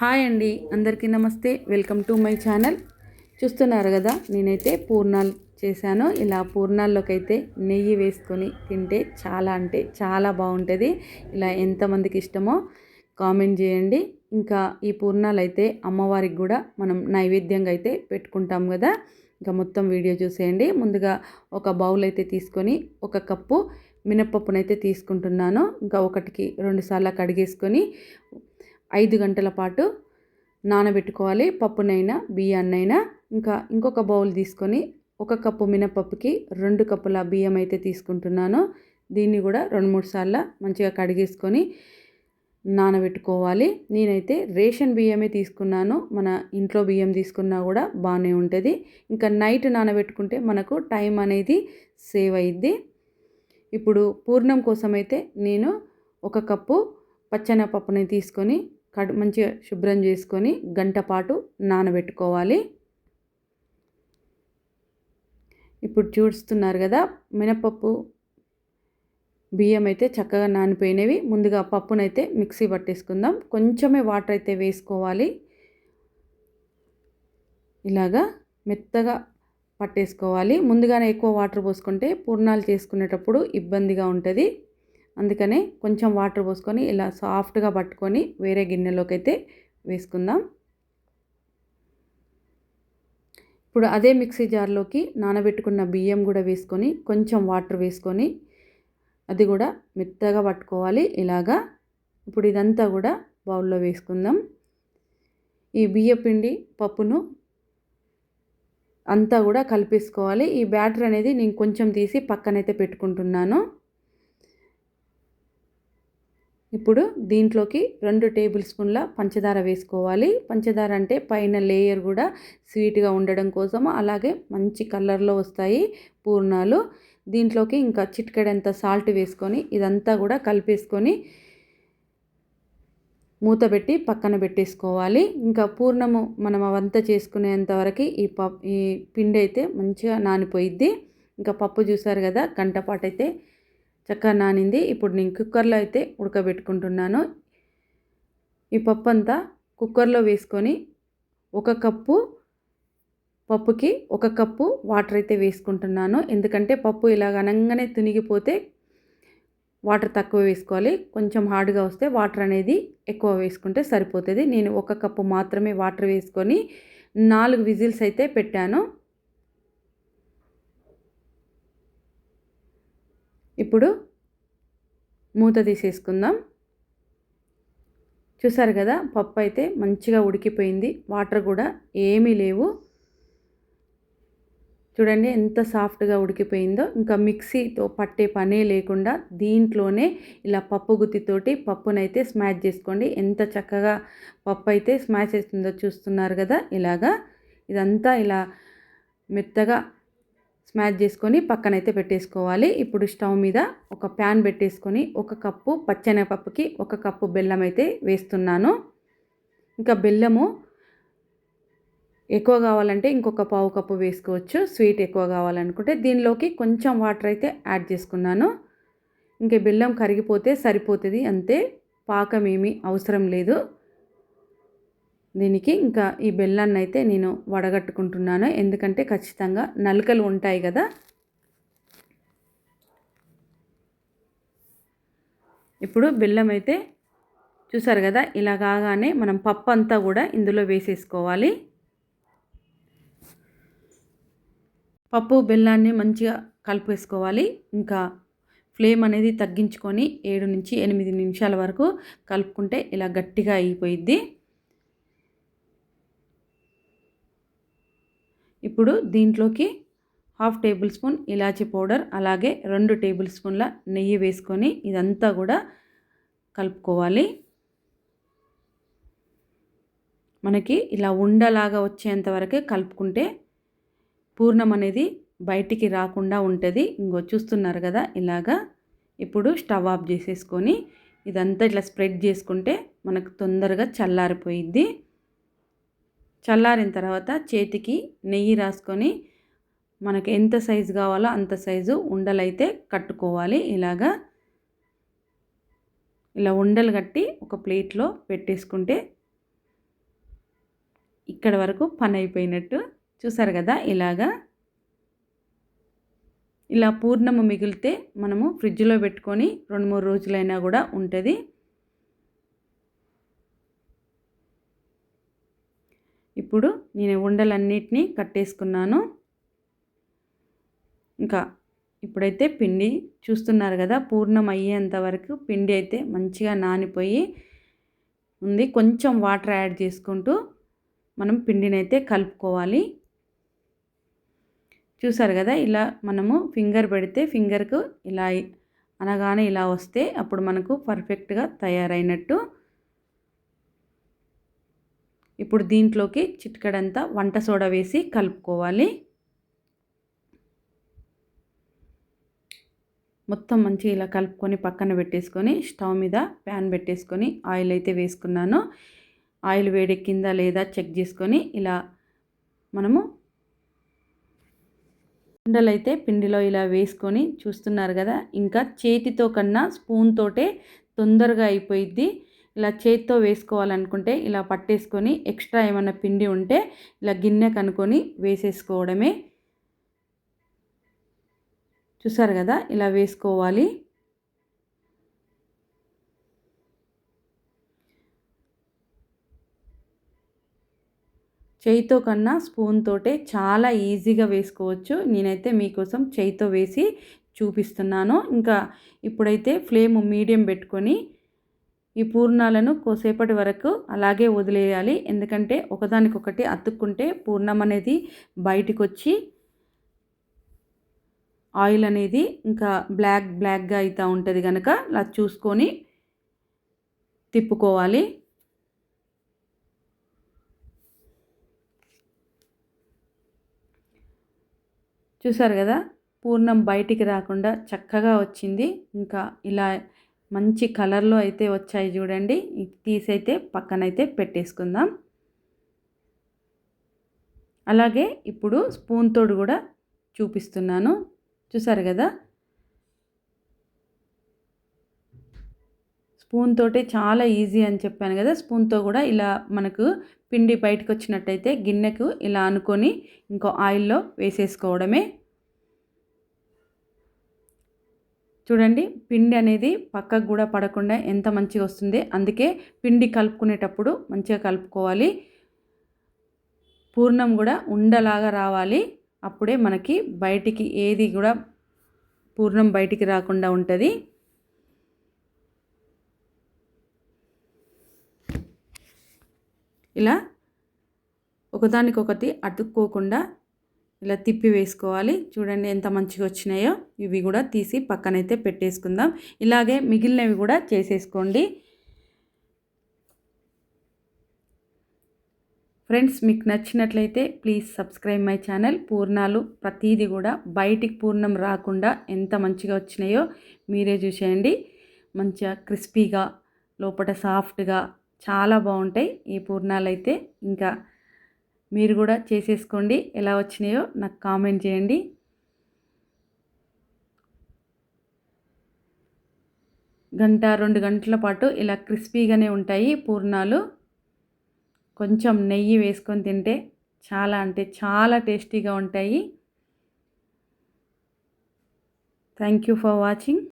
Hi అండి అందరికీ నమస్తే. Welcome to my channel. చూస్తున్నారు కదా నేనైతే పూర్ణాలు చేశాను. ఇలా పూర్ణాల్లోకి అయితే నెయ్యి వేసుకొని తింటే చాలా అంటే చాలా బాగుంటుంది. ఇలా ఎంతమందికి ఇష్టమో కామెంట్ చేయండి. ఇంకా ఈ పూర్ణాలు అయితే అమ్మవారికి కూడా మనం నైవేద్యంగా అయితే పెట్టుకుంటాం కదా. ఇంకా మొత్తం వీడియో చూసేయండి. ముందుగా ఒక బౌల్ అయితే తీసుకొని ఒక కప్పు మినప్పప్పునైతే తీసుకుంటున్నాను. ఇంకా ఒకటికి రెండు సార్లు కడిగేసుకొని ఐదు గంటల పాటు నానబెట్టుకోవాలి. పప్పునైనా బియ్యాన్నైనా ఇంకా ఇంకొక బౌల్ తీసుకొని ఒక కప్పు మినపప్పుకి రెండు కప్పుల బియ్యం అయితే తీసుకుంటున్నాను. దీన్ని కూడా రెండు మూడు సార్లు మంచిగా కడిగేసుకొని నానబెట్టుకోవాలి. నేనైతే రేషన్ బియ్యమే తీసుకున్నాను. మన ఇంట్లో బియ్యం తీసుకున్నా కూడా బాగానే ఉంటుంది. ఇంకా నైట్ నానబెట్టుకుంటే మనకు టైం అనేది సేవ్ అయ్యిద్ది. ఇప్పుడు పూర్ణం కోసం అయితే నేను ఒక కప్పు పచ్చనపప్పుని తీసుకొని కడు మంచిగా శుభ్రం చేసుకొని గంట పాటు నానబెట్టుకోవాలి. ఇప్పుడు చూస్తున్నారు కదా మినపప్పు బియ్యం అయితే చక్కగా నానిపోయినవి. ముందుగా పప్పునైతే మిక్సీ పట్టేసుకుందాం. కొంచెమే వాటర్ అయితే వేసుకోవాలి. ఇలాగా మెత్తగా పట్టేసుకోవాలి. ముందుగానే ఎక్కువ వాటర్ పోసుకుంటే పూర్ణాలు చేసుకునేటప్పుడు ఇబ్బందిగా ఉంటుంది. అందుకనే కొంచెం వాటర్ పోసుకొని ఇలా సాఫ్ట్గా పట్టుకొని వేరే గిన్నెలోకి అయితే వేసుకుందాం. ఇప్పుడు అదే మిక్సీ జార్లోకి నానబెట్టుకున్న బియ్యం కూడా వేసుకొని కొంచెం వాటర్ వేసుకొని అది కూడా మెత్తగా పట్టుకోవాలి. ఇలాగా ఇప్పుడు ఇదంతా కూడా బౌల్లో వేసుకుందాం. ఈ బియ్య పిండి పప్పును అంతా కూడా కలిపేసుకోవాలి. ఈ బ్యాటర్ అనేది నేను కొంచెం తీసి పక్కనైతే పెట్టుకుంటున్నాను. ఇప్పుడు దీంట్లోకి రెండు టేబుల్ స్పూన్ల పంచదార వేసుకోవాలి. పంచదార అంటే పైన లేయర్ కూడా స్వీట్గా ఉండడం కోసం అలాగే మంచి కలర్లో వస్తాయి పూర్ణాలు. దీంట్లోకి ఇంకా చిటికెడంత సాల్ట్ వేసుకొని ఇదంతా కూడా కలిపేసుకొని మూత పెట్టి పక్కన పెట్టేసుకోవాలి. ఇంకా పూర్ణము మనం అవంతా చేసుకునేంత వరకు ఈ పప్ ఈ పిండి అయితే మంచిగా నానిపోయిద్ది. ఇంకా పప్పు చూసారు కదా గంట పాటు అయితే చక్కగా నానింది. ఇప్పుడు నేను కుక్కర్లో అయితే ఉడకబెట్టుకుంటున్నాను. ఈ పప్పు అంతా కుక్కర్లో వేసుకొని ఒక కప్పు పప్పుకి ఒక కప్పు వాటర్ అయితే వేసుకుంటున్నాను. ఎందుకంటే పప్పు ఇలాగ అనగానే తునిగిపోతే వాటర్ తక్కువ వేసుకోవాలి. కొంచెం హార్డ్గా వస్తే వాటర్ అనేది ఎక్కువ వేసుకుంటే సరిపోతుంది. నేను ఒక కప్పు మాత్రమే వాటర్ వేసుకొని నాలుగు విజిల్స్ అయితే పెట్టాను. ఇప్పుడు మూత తీసేసుకుందాం. చూసారు కదా పప్పు అయితే మంచిగా ఉడికిపోయింది. వాటర్ కూడా ఏమీ లేవు. చూడండి ఎంత సాఫ్ట్గా ఉడికిపోయిందో. ఇంకా మిక్సీతో పట్టే పనే లేకుండా దీంట్లోనే ఇలా పప్పు గుత్తితోటి పప్పునైతే స్మాష్ చేసుకోండి. ఎంత చక్కగా పప్పు అయితే స్మాష్ చేస్తుందో చూస్తున్నారు కదా ఇలాగా. ఇదంతా ఇలా మెత్తగా స్మాష్ చేసుకొని పక్కనైతే పెట్టేసుకోవాలి. ఇప్పుడు స్టవ్ మీద ఒక ప్యాన్ పెట్టేసుకొని ఒక కప్పు పచ్చనపప్పుకి ఒక కప్పు బెల్లం అయితే వేస్తున్నాను. ఇంకా బెల్లము ఎక్కువ కావాలంటే ఇంకొక పావు కప్పు వేసుకోవచ్చు. స్వీట్ ఎక్కువ కావాలనుకుంటే దీనిలోకి కొంచెం వాటర్ అయితే యాడ్ చేసుకున్నాను. ఇంకా బెల్లం కరిగిపోతే సరిపోతుంది అంతే. పాకం ఏమీ అవసరం లేదు. దీనికి ఇంకా ఈ బెల్లాన్ని అయితే నేను వడగట్టుకుంటున్నాను. ఎందుకంటే ఖచ్చితంగా నలకలు ఉంటాయి కదా. ఇప్పుడు బెల్లం అయితే చూసారు కదా ఇలా కాగానే మనం పప్పు అంతా కూడా ఇందులో వేసేసుకోవాలి. పప్పు బెల్లాన్ని మంచిగా కలిపేసుకోవాలి. ఇంకా ఫ్లేమ్ అనేది తగ్గించుకొని ఏడు నుంచి ఎనిమిది నిమిషాల వరకు కలుపుకుంటే ఇలా గట్టిగా అయిపోయిద్ది. ఇప్పుడు దీంట్లోకి హాఫ్ టేబుల్ స్పూన్ ఇలాచి పౌడర్ అలాగే రెండు టేబుల్ స్పూన్ల నెయ్యి వేసుకొని ఇదంతా కూడా కలుపుకోవాలి. మనకి ఇలా ఉండలాగా వచ్చేంత వరకే కలుపుకుంటే పూర్ణం అనేది బయటికి రాకుండా ఉంటుంది. ఇంకో చూస్తున్నారు కదా ఇలాగా ఇప్పుడు స్టవ్ ఆఫ్ చేసేసుకొని ఇదంతా ఇట్లా స్ప్రెడ్ చేసుకుంటే మనకు తొందరగా చల్లారిపోయిద్ది. చల్లారిన తర్వాత చేతికి నెయ్యి రాసుకొని మనకు ఎంత సైజు కావాలో అంత సైజు ఉండలైతే కట్టుకోవాలి. ఇలాగా ఇలా ఉండలు కట్టి ఒక ప్లేట్లో పెట్టేసుకుంటే ఇక్కడ వరకు పని అయిపోయినట్టు. చూసారు కదా? ఇలాగా ఇలా పూర్ణము మిగిలితే మనము ఫ్రిడ్జ్లో పెట్టుకొని రెండు మూడు రోజులైనా కూడా ఉంటుంది. ఇప్పుడు నేను ఉండలన్నిటినీ కట్టేసుకున్నాను. ఇంకా ఇప్పుడైతే పిండి చూస్తున్నారు కదా పూర్ణం అయ్యేంత వరకు పిండి అయితే మంచిగా నానిపోయి ఉంది. కొంచెం వాటర్ యాడ్ చేసుకుంటూ మనం పిండిని అయితే కలుపుకోవాలి. చూసారు కదా ఇలా మనము ఫింగర్ పెడితే ఫింగర్కు ఇలా అనగానే ఇలా వస్తే అప్పుడు మనకు పర్ఫెక్ట్గా తయారైనట్టు ఇప్పుడు దీంట్లోకి చిట్కడంతా వంట సోడా వేసి కలుపుకోవాలి. మొత్తం మంచిగా ఇలా కలుపుకొని పక్కన పెట్టేసుకొని స్టవ్ మీద ప్యాన్ పెట్టేసుకొని ఆయిల్ అయితే వేసుకున్నాను. ఆయిల్ వేడెక్కిందా లేదా చెక్ చేసుకొని ఇలా మనము ఉండలు అయితే పిండిలో ఇలా వేసుకొని చూస్తున్నారు కదా ఇంకా చేతితో కన్నా స్పూన్ తోటే తొందరగా అయిపోయిద్ది. ఇలా చేతితో వేసుకోవాలనుకుంటే ఇలా పట్టేసుకొని ఎక్స్ట్రా ఏమైనా పిండి ఉంటే ఇలా గిన్నె కనుకొని వేసేసుకోవడమే. చూసారు కదా? ఇలా వేసుకోవాలి. చేయితో కన్నా స్పూన్ తోటే చాలా ఈజీగా వేసుకోవచ్చు. నేనైతే మీకోసం చేయితో వేసి చూపిస్తున్నాను. ఇంకా ఇప్పుడైతే ఫ్లేమ్ మీడియం పెట్టుకొని ఈ పూర్ణాలను కోసేపటి వరకు అలాగే వదిలేయాలి. ఎందుకంటే ఒకదానికొకటి అతుక్కుంటే పూర్ణం అనేది బయటికి వచ్చి ఆయిల్ అనేది ఇంకా బ్లాక్ బ్లాక్గా అవుతూ ఉంటుంది కనుక అలా చూసుకొని తిప్పుకోవాలి. చూసారు కదా? పూర్ణం బయటికి రాకుండా చక్కగా వచ్చింది. ఇంకా ఇలా మంచి కలర్లో అయితే వచ్చాయి చూడండి. తీసైతే పక్కనైతే పెట్టేసుకుందాం. అలాగే ఇప్పుడు స్పూన్ తోడు కూడా చూపిస్తున్నాను. చూసారు కదా? స్పూన్ తోటే చాలా ఈజీ అని చెప్పాను కదా? స్పూన్తో కూడా ఇలా మనకు పిండి బయటకు వచ్చినట్టయితే గిన్నెకు ఇలా అనుకొని ఇంకో ఆయిల్లో వేసేసుకోవడమే చూడండి పిండి అనేది పక్కకు కూడా పడకుండా ఎంత మంచిగా వస్తుంది. అందుకే పిండి కలుపుకునేటప్పుడు మంచిగా కలుపుకోవాలి. పూర్ణం కూడా ఉండలాగా రావాలి. అప్పుడే మనకి బయటికి ఏది కూడా పూర్ణం బయటికి రాకుండా ఉంటుంది. ఇలా ఒకదానికొకటి అతుక్కోకుండా ఇలా తిప్పి వేసుకోవాలి. చూడండి ఎంత మంచిగా వచ్చినాయో. ఇవి కూడా తీసి పక్కనైతే పెట్టేసుకుందాం. ఇలాగే మిగిలినవి కూడా చేసేసుకోండి. ఫ్రెండ్స్ మీకు నచ్చినట్లయితే ప్లీజ్ సబ్స్క్రైబ్ మై ఛానల్. పూర్ణాలు ప్రతీది కూడా బయటికి పూర్ణం రాకుండా ఎంత మంచిగా వచ్చినాయో మీరే చూసేయండి. మంచిగా క్రిస్పీగా లోపల సాఫ్ట్గా చాలా బాగుంటాయి ఈ పూర్ణాలు అయితే. ఇంకా మీరు కూడా చేసేసుకోండి. ఎలా వచ్చినాయో నాకు కామెంట్ చేయండి. గంట రెండు గంటల పాటు ఇలా క్రిస్పీగానే ఉంటాయి పూర్ణాలు. కొంచెం నెయ్యి వేసుకొని తింటే చాలా అంటే చాలా టేస్టీగా ఉంటాయి. Thank you for watching.